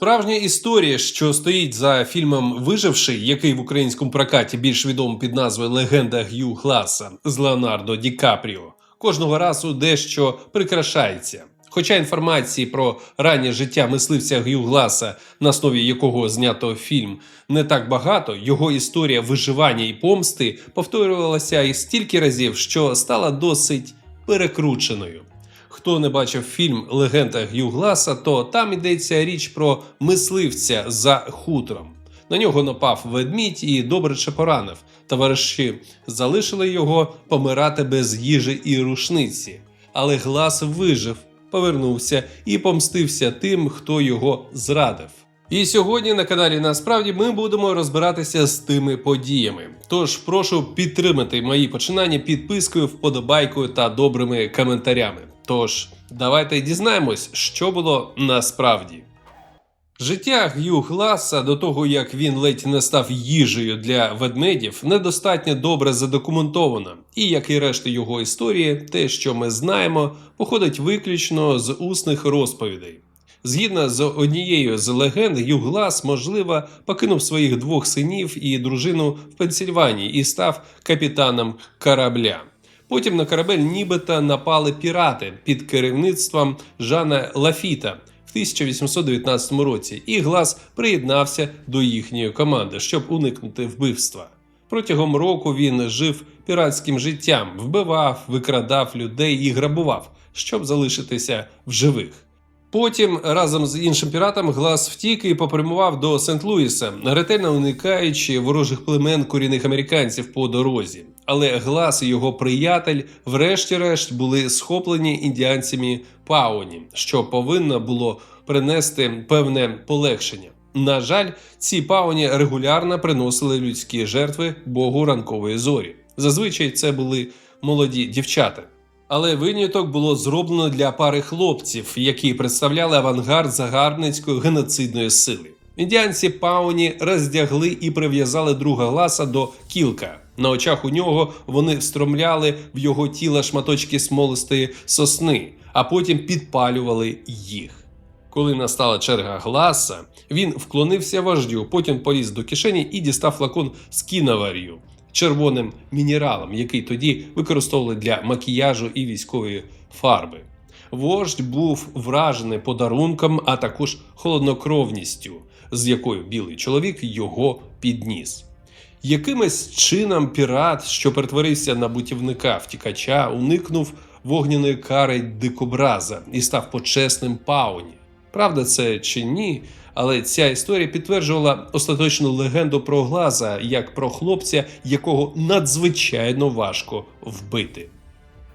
Справжня історія, що стоїть за фільмом Виживший, який в українському прокаті більш відомий під назвою Легенда Г'ю Гласа з Леонардо Ді Капріо, кожного разу дещо прикрашається. Хоча інформації про раннє життя мисливця Г'ю Гласа, на основі якого знято фільм, не так багато, його історія виживання і помсти повторювалася і стільки разів, що стала досить перекрученою. Хто не бачив фільм Легенда Г'ю Гласа, то там йдеться річ про мисливця за хутром. На нього напав ведмідь і добряче поранив. Товариші залишили його помирати без їжі і рушниці. Але Глас вижив, повернувся і помстився тим, хто його зрадив. І сьогодні на каналі Насправді ми будемо розбиратися з тими подіями. Тож прошу підтримати мої починання підпискою, вподобайкою та добрими коментарями. Тож давайте дізнаємось, що було насправді. Життя Г'ю Гласа до того, як він ледь не став їжею для ведмедів, недостатньо добре задокументовано, і як і решта його історії, те, що ми знаємо, походить виключно з усних розповідей. Згідно з однією з легенд, Г'ю Глас, можливо, покинув своїх двох синів і дружину в Пенсільванії і став капітаном корабля. Потім на корабель нібито напали пірати під керівництвом Жана Лафіта в 1819 році, і Глас приєднався до їхньої команди, щоб уникнути вбивства. Протягом року він жив піратським життям, вбивав, викрадав людей і грабував, щоб залишитися в живих. Потім разом з іншим піратом Глас втік і попрямував до Сент-Луіса, ретельно уникаючи ворожих племен корінних американців по дорозі. Але Глас і його приятель, врешті-решт, були схоплені індіанцями Пауні, що повинно було принести певне полегшення. На жаль, ці пауні регулярно приносили людські жертви богу ранкової зорі. Зазвичай це були молоді дівчата. Але виняток було зроблено для пари хлопців, які представляли авангард загарбницької геноцидної сили. Індіанці Пауні роздягли і прив'язали друга гласа до кілка. На очах у нього вони встромляли в його тіло шматочки смолистої сосни, а потім підпалювали їх. Коли настала черга гласа, він вклонився вождю, потім поліз до кишені і дістав флакон з кіновар'ю, червоним мінералом, який тоді використовували для макіяжу і військової фарби. Вождь був вражений подарунком, а також холоднокровністю, з якою білий чоловік його підніс. Якимось чином пірат, що перетворився на бутівника втікача, уникнув вогняної кари дикобраза і став почесним пауні. Правда, це чи ні, але ця історія підтверджувала остаточну легенду про глаза як про хлопця, якого надзвичайно важко вбити.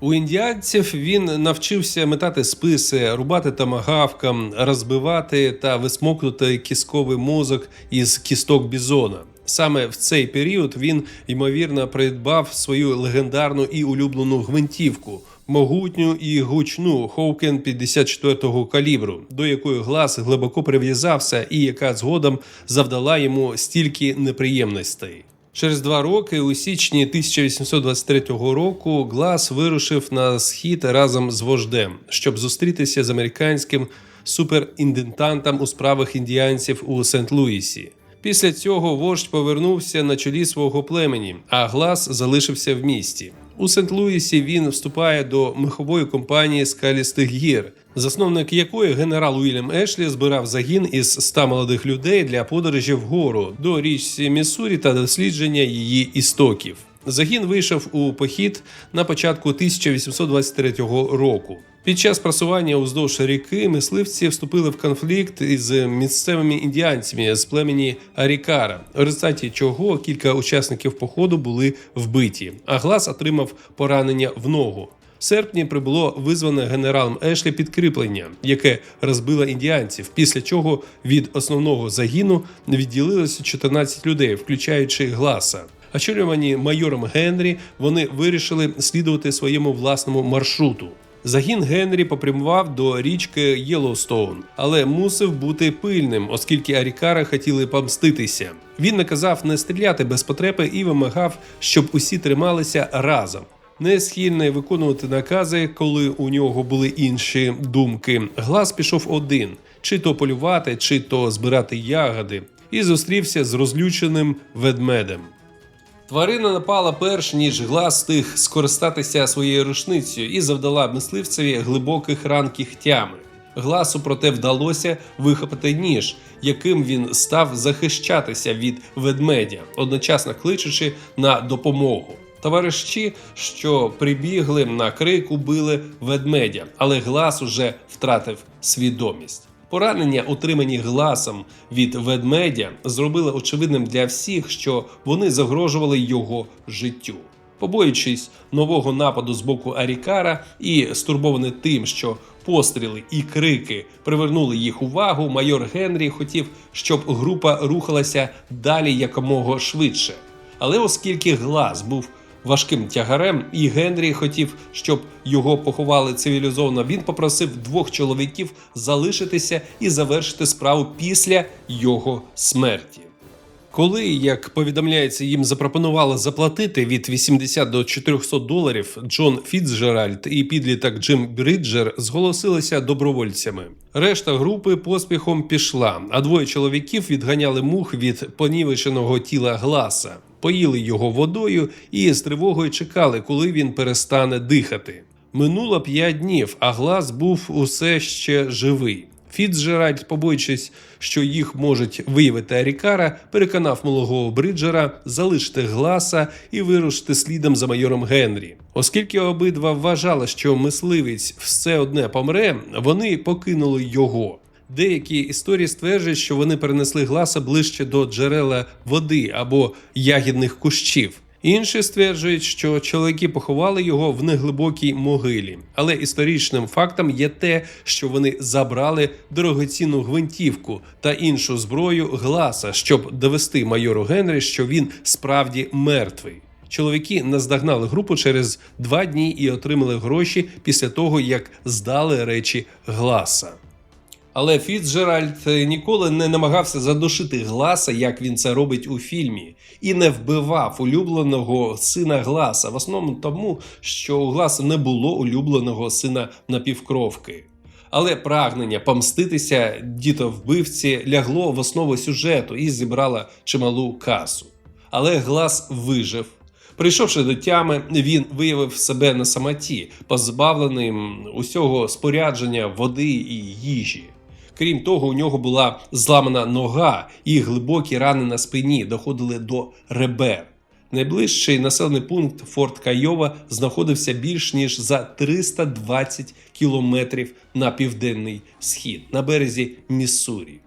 У індіанців він навчився метати списи, рубати тамагавкам, розбивати та висмокнути кісковий мозок із кісток бізона. Саме в цей період він ймовірно придбав свою легендарну і улюблену гвинтівку, могутню і гучну Хоукен 54-го калібру, до якої глас глибоко прив'язався і яка згодом завдала йому стільки неприємностей. Через два роки, у січні 1823 року, Глас вирушив на схід разом з вождем, щоб зустрітися з американським суперіндентантом у справах індіанців у Сент-Луісі. Після цього вождь повернувся на чолі свого племені, а Глас залишився в місті. У Сент-Луісі він вступає до мехової компанії скалістих гір, засновник якої генерал Уільям Ешлі збирав загін із 100 молодих людей для подорожі вгору до річці Міссурі та дослідження її істоків. Загін вийшов у похід на початку 1823 року. Під час просування уздовж ріки мисливці вступили в конфлікт із місцевими індіанцями з племені Арікара, в результаті чого кілька учасників походу були вбиті, а глас отримав поранення в ногу. В серпні прибуло визване генералом Ешлі підкріплення, яке розбило індіанців, після чого від основного загіну відділилося 14 людей, включаючи гласа. Очолювані майором Генрі, вони вирішили слідувати своєму власному маршруту. Загін Генрі попрямував до річки Єлоустоун, але мусив бути пильним, оскільки Арікара хотіли помститися. Він наказав не стріляти без потреби і вимагав, щоб усі трималися разом. Не схильний виконувати накази, коли у нього були інші думки. Глас пішов один. чи то полювати, чи то збирати ягоди, і зустрівся з розлюченим ведмедем. Тварина напала перш ніж глас встиг скористатися своєю рушницею і завдала мисливцеві глибоких ран кігтями. Гласу проте вдалося вихопити ніж, яким він став захищатися від ведмедя, одночасно кличучи на допомогу. Товариші, що прибігли на крик, убили ведмедя, але глас уже втратив свідомість. Поранення, отримані гласом від ведмедя, зробили очевидним для всіх, що вони загрожували його життю. Побоюючись нового нападу з боку Арікара і стурбований тим, що постріли і крики привернули їх увагу, майор Генрі хотів, щоб група рухалася далі якомога швидше. Але оскільки глас був важким тягарем, і Генрі хотів, щоб його поховали цивілізовано, він попросив двох чоловіків залишитися і завершити справу після його смерті. Коли, як повідомляється, їм запропонували заплатити від 80 до 400 доларів, Джон Фіцджеральд і підліток Джим Бріджер зголосилися добровольцями. Решта групи поспіхом пішла, а двоє чоловіків відганяли мух від понівеченого тіла гласа, поїли його водою і з тривогою чекали, коли він перестане дихати. Минуло п'ять днів, а глас був усе ще живий. Фіцджеральд, побоюючись, що їх можуть виявити Арікара, переконав малого Бриджера залишити гласа і вирушити слідом за майором Генрі. Оскільки обидва вважали, що мисливець все одне помре, вони покинули його. Деякі історії стверджують, що вони перенесли гласа ближче до джерела води або ягідних кущів. Інші стверджують, що чоловіки поховали його в неглибокій могилі. Але історичним фактом є те, що вони забрали дорогоцінну гвинтівку та іншу зброю гласа, щоб довести майору Генрі, що він справді мертвий. Чоловіки наздогнали групу через два дні і отримали гроші після того, як здали речі гласа. Але Фіцджеральд ніколи не намагався задушити гласа, як він це робить у фільмі, і не вбивав улюбленого сина гласа, в основному тому, що у гласа не було улюбленого сина напівкровки. Але прагнення помститися дітовбивці лягло в основу сюжету і зібрало чималу касу. Але глас вижив. Прийшовши до тями, він виявив себе на самоті, позбавленим усього спорядження води і їжі. Крім того, у нього була зламана нога і глибокі рани на спині доходили до ребер. Найближчий населений пункт Форт Кайова знаходився більш ніж за 320 кілометрів на південний схід на березі Міссурі.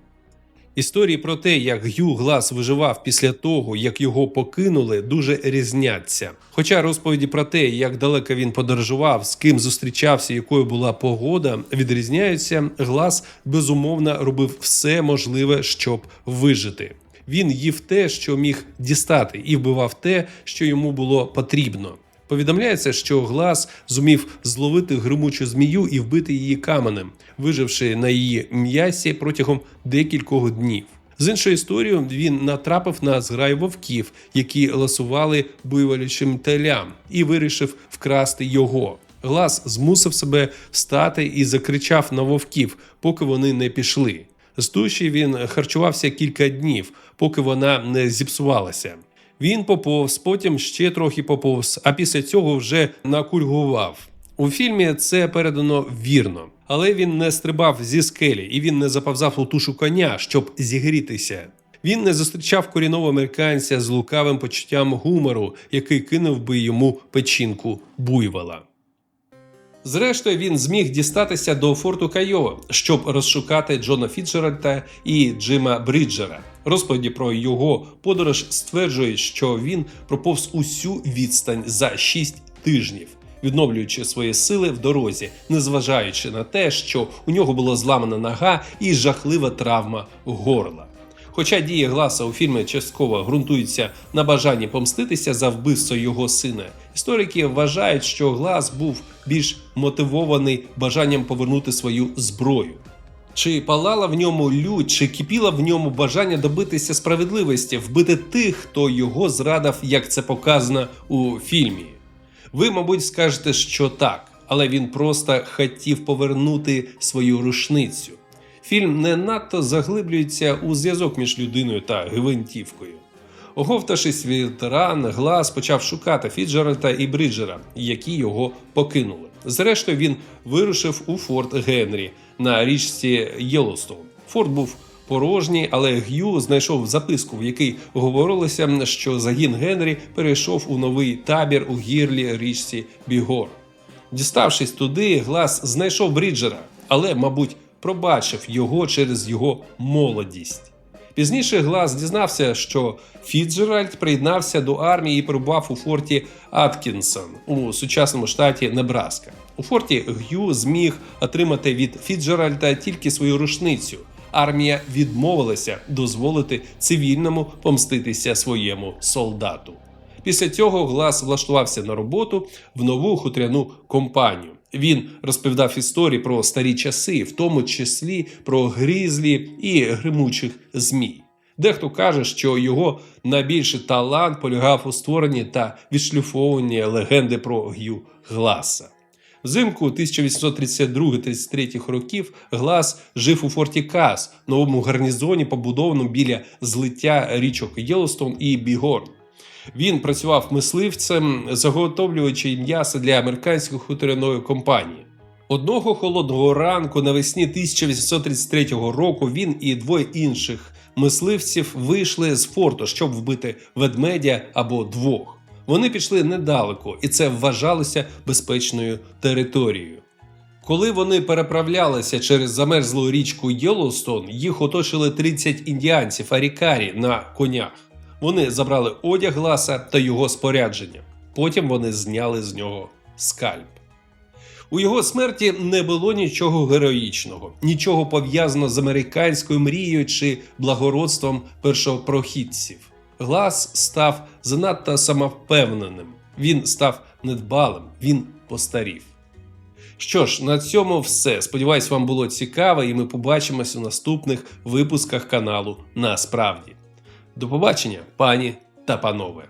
Історії про те, як Г'ю Глас виживав після того, як його покинули, дуже різняться. Хоча розповіді про те, як далеко він подорожував, з ким зустрічався, якою була погода, відрізняються, Глас безумовно робив все можливе, щоб вижити. Він їв те, що міг дістати, і вбивав те, що йому було потрібно. Повідомляється, що глас зумів зловити гримучу змію і вбити її каменем, виживши на її м'ясі протягом декількох днів. З іншою історією він натрапив на зграй вовків, які ласували буйволячим телям, і вирішив вкрасти його. Глас змусив себе встати і закричав на вовків, поки вони не пішли. З туші він харчувався кілька днів, поки вона не зіпсувалася. Він поповз, потім ще трохи поповз, а після цього вже накульгував. У фільмі це передано вірно, але він не стрибав зі скелі і він не заповзав у тушу коня, щоб зігрітися. Він не зустрічав корінного американця з лукавим почуттям гумору, який кинув би йому печінку буйвола. Зрештою, він зміг дістатися до форту Кайова, щоб розшукати Джона Фіцджеральда і Джима Бріджера. Розповіді про його подорож стверджують, що він проповз усю відстань за 6 тижнів, відновлюючи свої сили в дорозі, незважаючи на те, що у нього була зламана нога і жахлива травма горла. Хоча дії Гласа у фільмі частково ґрунтуються на бажанні помститися за вбивство його сина, історики вважають, що Глас був більш мотивований бажанням повернути свою зброю. Чи палала в ньому лють, чи кипіла в ньому бажання добитися справедливості, вбити тих, хто його зрадив, як це показано у фільмі? Ви, мабуть, скажете, що так, але він просто хотів повернути свою рушницю. Фільм не надто заглиблюється у зв'язок між людиною та гвинтівкою. Оговтавшись від ран, Глас почав шукати Фіджеральда і Бріджера, які його покинули. Зрештою, він вирушив у форт Генрі на річці Єлостоун. Форт був порожній, але Г'ю знайшов записку, в якій говорилося, що загін Генрі перейшов у новий табір у гірлі річці Бігор. Діставшись туди, Глас знайшов Бріджера, але, мабуть, пробачив його через його молодість. Пізніше Глас дізнався, що Фіцджеральд приєднався до армії і перебував у форті Аткінсон у сучасному штаті Небраска. У форті Г'ю зміг отримати від Фіцджеральда тільки свою рушницю. Армія відмовилася дозволити цивільному помститися своєму солдату. Після цього Глас влаштувався на роботу в нову хутряну компанію. Він розповідав історії про старі часи, в тому числі про грізлі і гримучих змій. Дехто каже, що його найбільший талант полягав у створенні та відшліфовуванні легенди про Г'ю Гласа. Взимку 1832-33 років Глас жив у форті Кас, новому гарнізоні, побудованому біля злиття річок Єлостоун і Бігорн. Він працював мисливцем, заготовлюючи м'ясо для американської хуторяної компанії. Одного холодного ранку навесні 1833 року він і двоє інших мисливців вийшли з форту, щоб вбити ведмедя або двох. Вони пішли недалеко, і це вважалося безпечною територією. Коли вони переправлялися через замерзлу річку Єлоустон, їх оточили 30 індіанців арікарі на конях. Вони забрали одяг гласа та його спорядження. Потім вони зняли з нього скальп. У його смерті не було нічого героїчного, нічого пов'язаного з американською мрією чи благородством першопрохідців. Глас став занадто самовпевненим. Він став недбалим, він постарів. Що ж, на цьому все. Сподіваюсь, вам було цікаво, і ми побачимось у наступних випусках каналу Насправді. До побачення, пані та панове.